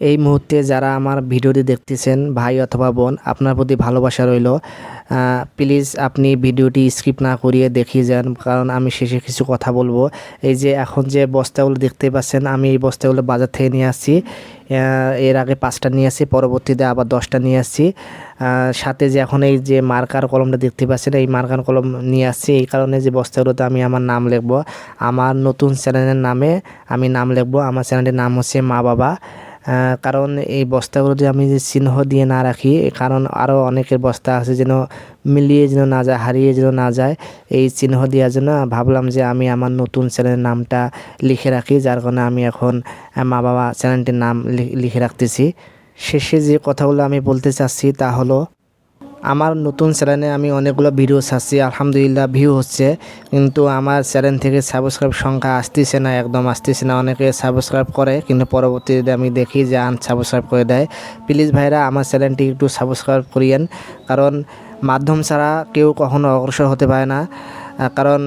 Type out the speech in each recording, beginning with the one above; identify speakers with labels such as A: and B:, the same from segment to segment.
A: এই মুহূর্তে যারা আমার ভিডিওটি দেখতেছেন, ভাই অথবা বোন, আপনার প্রতি ভালোবাসা রইল। প্লিজ আপনি ভিডিওটি স্কিপ না করিয়ে দেখিয়ে যান, কারণ আমি শেষে কিছু কথা বলব। এই যে এখন যে বস্তাগুলো দেখতে পাচ্ছেন, আমি এই বস্তাগুলো বাজার থেকে নিয়ে আসছি। এর আগে পাঁচটা নিয়ে আসছি, পরবর্তীতে আবার দশটা নিয়ে আসছি। সাথে যে এখন এই যে মার্কার কলমটা দেখতে পাচ্ছেন, এই মার্কার কলম নিয়ে আসছি। এই কারণে যে বস্তাগুলোতে আমি আমার নাম লিখব। আমার নতুন চ্যানেলের নামে আমি নাম লিখব। আমার চ্যানেলের নাম হচ্ছে মা বাবা। কারণ এই বস্তাগুলো যদি আমি যে চিহ্ন দিয়ে না রাখি কারণ আরও অনেকের বস্তা আছে যেন মিলিয়ে যেন না যায়, হারিয়ে যেন না যায়। এই চিহ্ন দেওয়ার জন্য ভাবলাম যে আমি আমার নতুন চ্যানেলের নামটা লিখে রাখি, যার কারণে আমি এখন মা বাবা চ্যানেলটির নাম লিখে রাখতেছি। শেষে যে কথাগুলো আমি বলতে চাচ্ছি তা হলো আমার নতুন চ্যানেলে আমি অনেকগুলো ভিডিও ছাড়ছি, আলহামদুলিল্লাহ ভিউ হচ্ছে। কিন্তু আমার চ্যানেল থেকে সাবস্ক্রাইব সংখ্যা আসতেছে না, একদম আসতেছে না। অনেকে সাবস্ক্রাইব করে, কিন্তু পরবর্তীতে আমি দেখি যে আন সাবস্ক্রাইব করে দেয়। প্লিজ ভাইরা, আমার চ্যানেলটি একটু সাবস্ক্রাইব করিয়েন। কারণ মাধ্যম ছাড়া কেউ কখনো অগ্রসর হতে পারে না। কারণ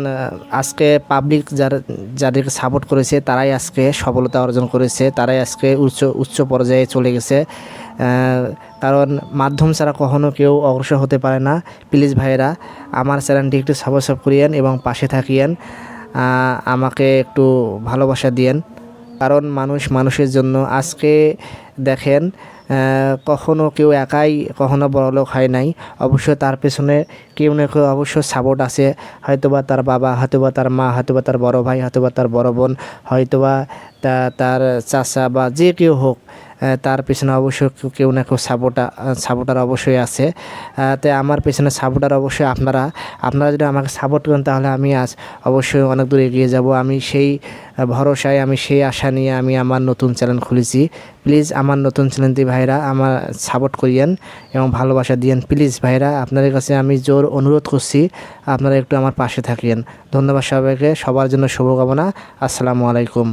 A: আজকে পাবলিক যারা যাদেরকে সাপোর্ট করেছে, তারাই আজকে সফলতা অর্জন করেছে, তারাই আজকে উচ্চ উচ্চ পর্যায়ে চলে গেছে। কারণ মাধ্যম ছাড়া কখনও কেউ অগ্রসর হতে পারে না। প্লিজ ভাইয়েরা, আমার চ্যানেলটি একটু সাবস্ক্রাইব করিয়েন এবং পাশে থাকিয়েন। আমাকে একটু ভালোবাসা দিয়েন। কারণ মানুষ মানুষের জন্য আজকে দেখেন কখনো কেউ একাই, কখনো বড়লোক হয় নাই। অবশ্যই তার পেছনে কেউ না কেউ অবশ্য সাপোর্ট আছে। হয়তোবা তার বাবা, হয়তোবা তার মা, হয়তোবা তার বড় ভাই, হয়তোবা তার বড় বোন, হয়তোবা তার চাচা বা যে কেউ হোক তার পেছনে অবশ্যই কেউ- না কেউ সাপোর্টার সাপোর্টার অবশ্যই আছে। তাই আমার পেছনে সাপোর্টার অবশ্যই আপনারা। আপনারা যদি আমাকে সাপোর্ট করেন, তাহলে আমি আজ অবশ্যই অনেক দূর এগিয়ে যাব। আমি সেই ভরসায়, আমি সেই আশা নিয়ে আমি আমার নতুন চ্যানেল খুলেছি। প্লিজ আমার নতুন চ্যানেলটি ভাইরা আমার সাপোর্ট করিয়েন এবং ভালোবাসা দিয়েন। প্লিজ ভাইরা, আপনাদের কাছে আমি জোর অনুরোধ করছি, আপনারা একটু আমার পাশে থাকিয়েন। ধন্যবাদ সবাইকে, সবার জন্য শুভকামনা। আসসালামু আলাইকুম।